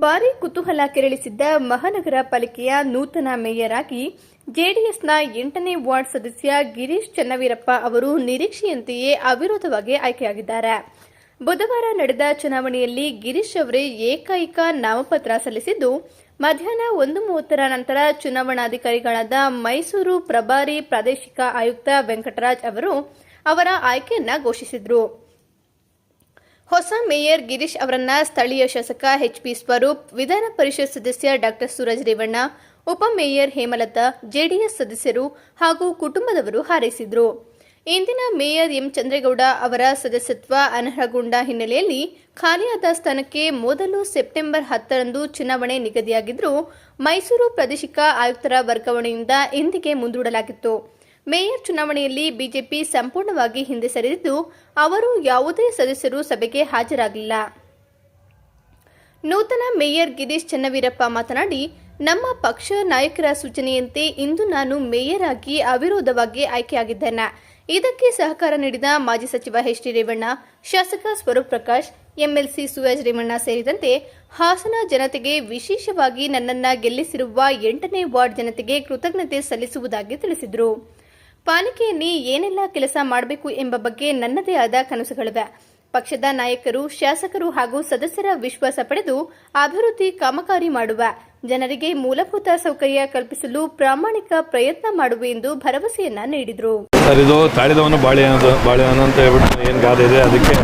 ಕಮಲ ಕೆರಳಿಸಿದ್ದ ಮಹಾನಗರ ಪಾಲಿಕೆಯ ನೂತನ ಮೇಯರ್ ಆಗಿ ಜೆಡಿಎಸ್ನ ಎಂಟನೇ ವಾರ್ಡ್ ಸದಸ್ಯ ಗಿರೀಶ್ ಚನ್ನವೀರಪ್ಪ ಅವರು ನಿರೀಕ್ಷೆಯಂತೆಯೇ ಅವಿರೋಧವಾಗಿ ಆಯ್ಕೆಯಾಗಿದ್ದಾರೆ. ಬುಧವಾರ ನಡೆದ ಚುನಾವಣೆಯಲ್ಲಿ ಗಿರೀಶ್ ಅವರೇ ಏಕೈಕ ನಾಮಪತ್ರ ಸಲ್ಲಿಸಿದ್ದು, ಮಧ್ಯಾಹ್ನ ಒಂದು ಮೂವತ್ತರ ನಂತರ ಚುನಾವಣಾಧಿಕಾರಿಗಳಾದ ಮೈಸೂರು ಪ್ರಭಾರಿ ಪ್ರಾದೇಶಿಕ ಆಯುಕ್ತ ವೆಂಕಟರಾಜ್ ಅವರು ಅವರ ಆಯ್ಕೆಯನ್ನ ಘೋಷಿಸಿದರು. ಹೊಸ ಮೇಯರ್ ಗಿರೀಶ್ ಅವರನ್ನ ಸ್ಥಳೀಯ ಶಾಸಕ ಎಚ್ ಪಿ ಸ್ವರೂಪ್, ವಿಧಾನ ಪರಿಷತ್ ಸದಸ್ಯ ಡಾಕ್ಟರ್ ಸೂರಜ್ ರೇವಣ್ಣ ಉಪಮೇಯರ್ ಹೇಮಲತಾ, ಜೆಡಿಎಸ್ ಸದಸ್ಯರು ಹಾಗೂ ಕುಟುಂಬದವರು ಹಾರೈಸಿದ್ರು. ಇಂದಿನ ಮೇಯರ್ ಎಂ ಚಂದ್ರೇಗೌಡ ಅವರ ಸದಸ್ಯತ್ವ ಅನರ್ಹಗೊಂಡ ಹಿನ್ನೆಲೆಯಲ್ಲಿ ಖಾಲಿಯಾದ ಸ್ಥಾನಕ್ಕೆ ಮೊದಲು ಸೆಪ್ಟೆಂಬರ್ ಹತ್ತರಂದು ಚುನಾವಣೆ ನಿಗದಿಯಾಗಿದ್ದರೂ ಮೈಸೂರು ಪ್ರಾದೇಶಿಕ ಆಯುಕ್ತರ ವರ್ಗಾವಣೆಯಿಂದ ಇಂದಿಗೆ ಮುಂದೂಡಲಾಗಿತ್ತು. ಮೇಯರ್ ಚುನಾವಣೆಯಲ್ಲಿ ಬಿಜೆಪಿ ಸಂಪೂರ್ಣವಾಗಿ ಹಿಂದೆ ಸರಿದಿದ್ದು, ಅವರು ಯಾವುದೇ ಸದಸ್ಯರು ಸಭೆಗೆ ಹಾಜರಾಗಲಿಲ್ಲ ನೂತನ ಮೇಯರ್ ಗಿರೀಶ್ ಚನ್ನವೀರಪ್ಪ ಮಾತನಾಡಿ, ನಮ್ಮ ಪಕ್ಷ ನಾಯಕರ ಸೂಚನೆಯಂತೆ ಇಂದು ನಾನು ಮೇಯರ್ ಆಗಿ ಅವಿರೋಧವಾಗಿ ಆಯ್ಕೆಯಾಗಿದ್ದೇನೆ. ಇದಕ್ಕೆ ಸಹಕಾರ ನೀಡಿದ ಮಾಜಿ ಸಚಿವ ಎಚ್ ಡಿ ರೇವಣ್ಣ, ಶಾಸಕ ಸ್ವರೂಪ್ ಪ್ರಕಾಶ್ ಎಂಎಲ್ಸಿ ಸುಯಜ್ ರೇವಣ್ಣ ಸೇರಿದಂತೆ ಹಾಸನ ಜನತೆಗೆ ವಿಶೇಷವಾಗಿ ನನ್ನನ್ನು ಗೆಲ್ಲಿಸಿರುವ ಎಂಟನೇ ವಾರ್ಡ್ ಜನತೆಗೆ ಕೃತಜ್ಞತೆ ಸಲ್ಲಿಸುವುದಾಗಿ ತಿಳಿಸಿದರು. ಪಾಲಿಕೆಯಲ್ಲಿ ಏನೆಲ್ಲ ಕೆಲಸ ಮಾಡಬೇಕು ಎಂಬ ಬಗ್ಗೆ ನನ್ನದೇ ಆದ ಕನಸುಗಳಿವೆ. ಪಕ್ಷದ ನಾಯಕರು, ಶಾಸಕರು ಹಾಗೂ ಸದಸ್ಯರ ವಿಶ್ವಾಸ ಪಡೆದು ಅಭಿವೃದ್ಧಿ ಕಾಮಗಾರಿ ಮಾಡುವ. ಜನರಿಗೆ ಮೂಲಭೂತ ಸೌಕರ್ಯ ಕಲ್ಪಿಸಲು ಪ್ರಾಮಾಣಿಕ ಪ್ರಯತ್ನ ಮಾಡುವೆ ಎಂದು ಭರವಸೆಯನ್ನ ನೀಡಿದರು. ಸರ್, ಇದು ತಾಳಿದವನು ಬಾಳೆಹಣ್ಣು ಬಾಳೆಹಣ್ಣು ಅಂತ ಹೇಳ್ಬಿಟ್ಟು ಏನು ಗಾದೆ ಇದೆ, ಅದಕ್ಕೆ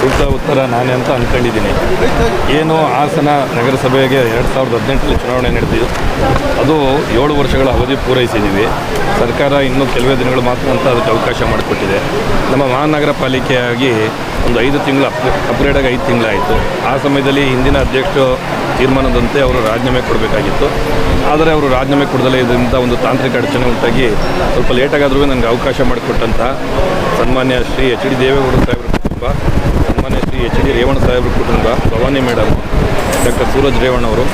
ಸೂಕ್ತ ಉತ್ತರ ನಾನೇ ಅಂತ ಅಂದ್ಕೊಂಡಿದ್ದೀನಿ ಏನು ಹಾಸನ ನಗರಸಭೆಗೆ ಎರಡು ಸಾವಿರದ ಹದಿನೆಂಟರಲ್ಲಿ ಚುನಾವಣೆ ನಡೆದಿದ್ದು, ಅದು ಏಳು ವರ್ಷಗಳ ಅವಧಿ ಪೂರೈಸಿದ್ದೀವಿ. ಸರ್ಕಾರ ಇನ್ನೂ ಕೆಲವೇ ದಿನಗಳು ಮಾತ್ರ ಅಂತ ಅದಕ್ಕೆ ಅವಕಾಶ ಮಾಡಿಕೊಟ್ಟಿದೆ. ನಮ್ಮ ಮಹಾನಗರ ಪಾಲಿಕೆಯಾಗಿ ಒಂದು ಐದು ತಿಂಗಳು ಅಪ್ ಅಪ್ಗ್ರೇಡಾಗಿ ಐದು ತಿಂಗಳಾಯಿತು. ಆ ಸಮಯದಲ್ಲಿ ಹಿಂದಿನ ಅಧ್ಯಕ್ಷರು ತೀರ್ಮಾನದಂತೆ ಅವರು ರಾಜೀನಾಮೆ ಕೊಡಬೇಕಾಗಿತ್ತು. ಆದರೆ ಅವರು ರಾಜೀನಾಮೆ ಕೊಡದಲ್ಲೇ ಇದರಿಂದ ಒಂದು ತಾಂತ್ರಿಕ ಅಡಚಣೆ ಉಂಟಾಗಿ ಸ್ವಲ್ಪ ಲೇಟಾಗಾದ್ರೂ ನನಗೆ ಅವಕಾಶ ಮಾಡಿಕೊಟ್ಟಂಥ ಸನ್ಮಾನ್ಯ ಶ್ರೀ ಎಚ್ ಡಿ ದೇವೇಗೌಡ ಸಾಹೇಬ್ರ ಕುಟುಂಬ, ಸನ್ಮಾನ್ಯ ಶ್ರೀ ಎಚ್ ಡಿ ರೇವಣ್ಣ ಸಾಹೇಬ್ರ ಕುಟುಂಬ, ಭವಾನಿ ಮೇಡಮ್, ಡಾಕ್ಟರ್ ಸೂರಜ್ ರೇವಣ್ಣ ಅವರು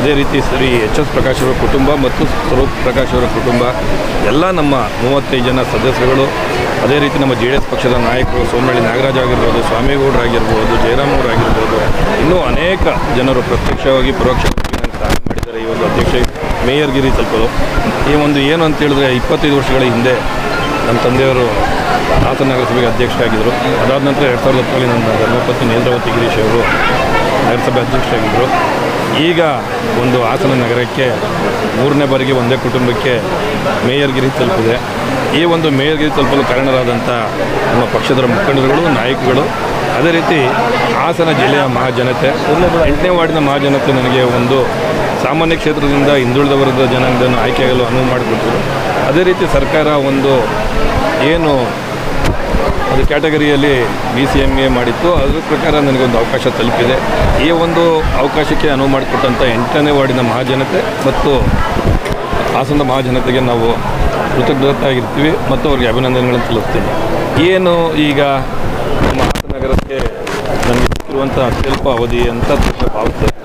ಅದೇ ರೀತಿ ಶ್ರೀ ಎಚ್ ಎಸ್ ಪ್ರಕಾಶ್ ಅವರ ಕುಟುಂಬ ಮತ್ತು ಸ್ವರೂಪ್ ಪ್ರಕಾಶ್ ಅವರ ಕುಟುಂಬ, ಎಲ್ಲ ನಮ್ಮ ಮೂವತ್ತೈದು ಜನ ಸದಸ್ಯರುಗಳು, ಅದೇ ರೀತಿ ನಮ್ಮ ಜೆ ಡಿ ಎಸ್ ಪಕ್ಷದ ನಾಯಕರು ಸೋಮನಹಳ್ಳಿ ನಾಗರಾಜ್ ಆಗಿರ್ಬೋದು ಸ್ವಾಮಿಗೌಡರಾಗಿರ್ಬೋದು ಜಯರಾಮ್ ಅವರಾಗಿರ್ಬೋದು ಇನ್ನೂ ಅನೇಕ ಜನರು ಪ್ರತ್ಯಕ್ಷವಾಗಿ, ಪರೋಕ್ಷವಾಗಿ ನನಗೆ ಸಹಾಯ ಮಾಡಿದ್ದಾರೆ. ಈ ಒಂದು ಅಧ್ಯಕ್ಷ ಮೇಯರ್ಗಿರಿ ತಲುಪಲು. ಈ ಒಂದು ಏನು ಅಂತ ಹೇಳಿದ್ರೆ ಇಪ್ಪತ್ತೈದು ವರ್ಷಗಳ ಹಿಂದೆ ನಮ್ಮ ತಂದೆಯವರು ಹಾಸನ ನಗರಸಭೆಗೆ ಅಧ್ಯಕ್ಷರಾಗಿದ್ದರು. ಅದಾದ ನಂತರ ಎರಡು ಸಾವಿರದ ಹತ್ತರಲ್ಲಿ ನನ್ನ ಧರ್ಮಪತ್ನಿ ನೇಂದ್ರಾವತಿ ಗಿರೀಶ್ ಅವರು ನಗರಸಭೆ ಅಧ್ಯಕ್ಷರಾಗಿದ್ದರು. ಈಗ ಒಂದು ಹಾಸನ ನಗರಕ್ಕೆ ಮೂರನೇ ಬಾರಿಗೆ ಒಂದೇ ಕುಟುಂಬಕ್ಕೆ ಮೇಯರ್ಗಿರಿ ತಲುಪಿದೆ. ಈ ಒಂದು ಮೇಯರ್ಗಿರಿ ತಲುಪಲು ಕಾರಣರಾದಂಥ ನಮ್ಮ ಪಕ್ಷದ ಮುಖಂಡರುಗಳು ನಾಯಕಗಳು ಅದೇ ರೀತಿ ಹಾಸನ ಜಿಲ್ಲೆಯ ಮಹಾಜನತೆ ಎಂಟನೇ ವಾರ್ಡಿನ ಮಹಾಜನತೆ ನನಗೆ ಒಂದು ಸಾಮಾನ್ಯ ಕ್ಷೇತ್ರದಿಂದ ಹಿಂದುಳಿದ ವರ್ಗದ ಜನಾಂಗವನ್ನು ಆಯ್ಕೆಯಾಗಲು ಅನುವು ಮಾಡಿಕೊಟ್ಟರು ಅದೇ ರೀತಿ ಸರ್ಕಾರ ಒಂದು ಏನು ಅದು ಕ್ಯಾಟಗರಿಯಲ್ಲಿ ಬಿ ಸಿ ಎಂ ಎ ಮಾಡಿತ್ತು. ಅದ್ರ ಪ್ರಕಾರ ನನಗೊಂದು ಅವಕಾಶ ತಲುಪಿದೆ. ಈ ಒಂದು ಅವಕಾಶಕ್ಕೆ ಅನುವು ಮಾಡಿಕೊಟ್ಟಂಥ ಎಂಟನೇ ವಾರ್ಡಿನ ಮಹಾಜನತೆ ಮತ್ತು ಹಾಸನದ ಮಹಾಜನತೆಗೆ ನಾವು ಕೃತಜ್ಞತಾಗಿರ್ತೀವಿ ಮತ್ತು ಅವ್ರಿಗೆ ಅಭಿನಂದನೆಗಳನ್ನು ಸಲ್ಲಿಸ್ತೀನಿ. ಏನು ಈಗ ನಮ್ಮ ನಗರಕ್ಕೆ ನನಗೆ ಸಿಕ್ಕಿರುವಂಥ ಅತ್ಯಲ್ಪ ಅವಧಿ ಅಂತ ಭಾವಿಸ್ತೇನೆ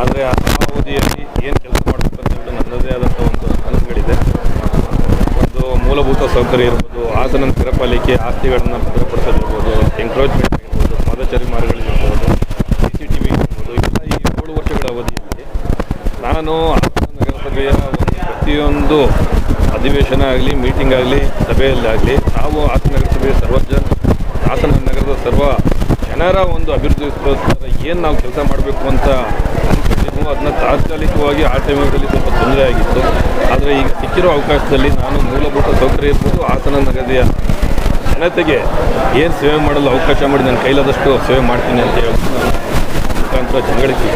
ಆದರೆ ಆ ಅವಧಿಯಲ್ಲಿ ಏನು ಕೆಲಸ ಮಾಡಬೇಕು ಅಂತ ಹೇಳಿ ನನ್ನದೇ ಆದಂಥ ಒಂದು ಕನಸುಗಳಿದೆ ಒಂದು ಮೂಲಭೂತ ಸೌಕರ್ಯ ಇರ್ಬೋದು ಹಾಸನ ನಗರಪಾಲಿಕೆ ಆಸ್ತಿಗಳನ್ನು ಭದ್ರಪಡಿಸೋದಿರ್ಬೋದು ಎಂಕ್ರೋಚ್ಮೆಂಟ್ ಆಗಿರ್ಬೋದು ಪಾದಚಾರಿ ಮಾರ್ಗಗಳಿರ್ಬೋದು ಸಿ ಸಿ ಟಿ ವಿ ಇರ್ಬೋದು ಎಲ್ಲ ಈ ಏಳು ವರ್ಷಗಳ ಅವಧಿಯಲ್ಲಿ ನಾನು ಹಾಸನ ನಗರಸಭೆಯ ಪ್ರತಿಯೊಂದು ಅಧಿವೇಶನ ಆಗಲಿ ಮೀಟಿಂಗ್ ಆಗಲಿ ಸಭೆಯಲ್ಲಾಗಲಿ ನಾವು ಹಾಸನ ನಗರಸಭೆಯ ಸರ್ವ ಜನ ಹಾಸನ ನಗರದ ಸರ್ವ ಜನರ ಒಂದು ಅಭಿವೃದ್ಧಿಗೋಸ್ಕರ ಏನು ನಾವು ಕೆಲಸ ಮಾಡಬೇಕು ಅಂತ ಅದನ್ನ ತಾತ್ಕಾಲಿಕವಾಗಿ ಆ ಟೈಮಲ್ಲಿ ಸ್ವಲ್ಪ ತೊಂದರೆ ಆಗಿತ್ತು. ಆದರೆ ಈಗ ಸಿಕ್ಕಿರೋ ಅವಕಾಶದಲ್ಲಿ ನಾನು ಮೂಲಭೂತ ಸೌಕರ್ಯ ಇರ್ಬೋದು ಹಾಸನ ನಗದಿಯ ಜನತೆಗೆ ಏನು ಸೇವೆ ಮಾಡಲು ಅವಕಾಶ ಮಾಡಿ ನನ್ನ ಕೈಲಾದಷ್ಟು ಸೇವೆ ಮಾಡ್ತೀನಿ ಅಂತ ಹೇಳಿ ಮುಖಾಂತರ ಜನಗಳಿಗೆ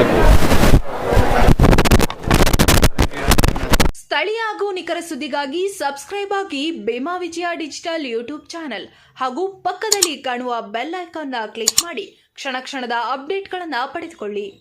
ಸ್ಥಳೀಯ ಹಾಗೂ ನಿಖರ ಸುದ್ದಿಗಾಗಿ ಸಬ್ಸ್ಕ್ರೈಬ್ ಆಗಿ ಬೇಮಾ ವಿಜಯ ಡಿಜಿಟಲ್ ಯೂಟ್ಯೂಬ್ ಚಾನೆಲ್ ಹಾಗೂ ಪಕ್ಕದಲ್ಲಿ ಕಾಣುವ ಬೆಲ್ ಐಕಾನ್ ಕ್ಲಿಕ್ ಮಾಡಿ, ಕ್ಷಣ ಕ್ಷಣದ ಅಪ್ಡೇಟ್ಗಳನ್ನು ಪಡೆದುಕೊಳ್ಳಿ.